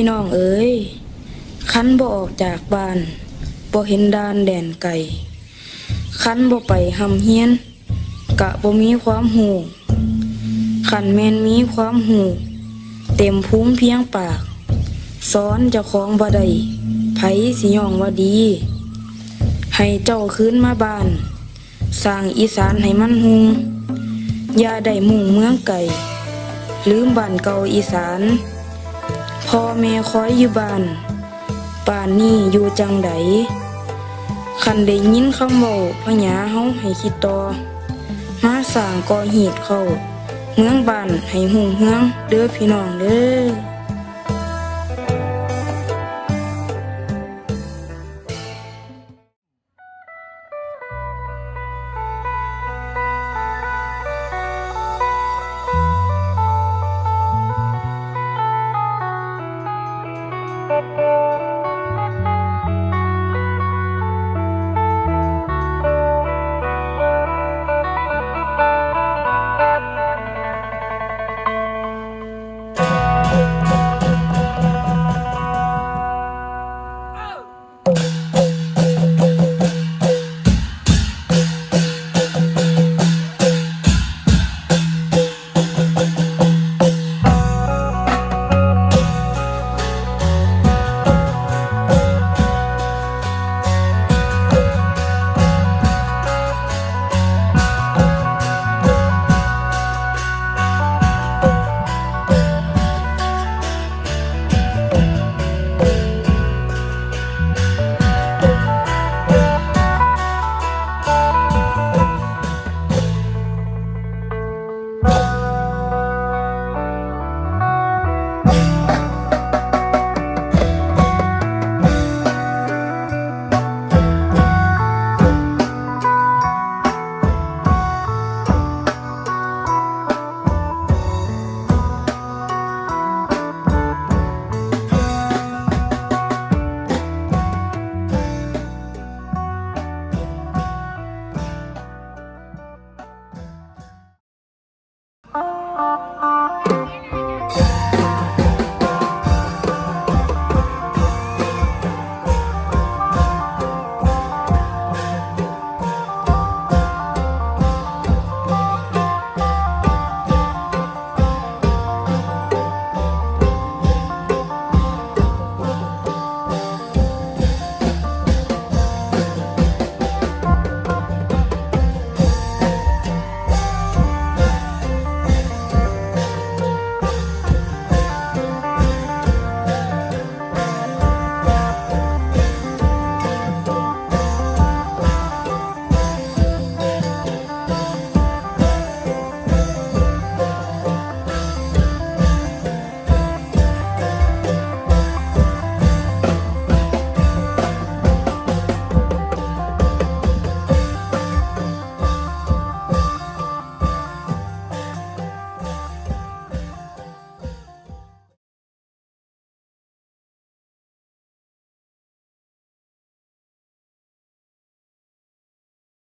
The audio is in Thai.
พี่น้องเอ๋ยคันบ่ออกจากบ้านบ่เห็นดานแดนไก่คันบ่ไปหำเฮียน กะบ่มีความหูขันแมนมีความหูเต็มภูมิเพียงปากสอนเจ้าของบ่ได้ไผสิย่องว่าดี ให้เจ้าคืนมาบ้านสร้างอีสานให้มันหุงอย่าได้มุ่งเมืองไก่ลืมบ้านเก่าอีสาน พ่อแม่คอยอยู่บ้านป่านนี้อยู่จังใดคันได้ยินคำเว้าพญาเฮาให้คิดต่อมาสร้างก่อหีดเข้า เมืองบ้านให้หุ่งเฮืองเด้อพี่น้องเด้อ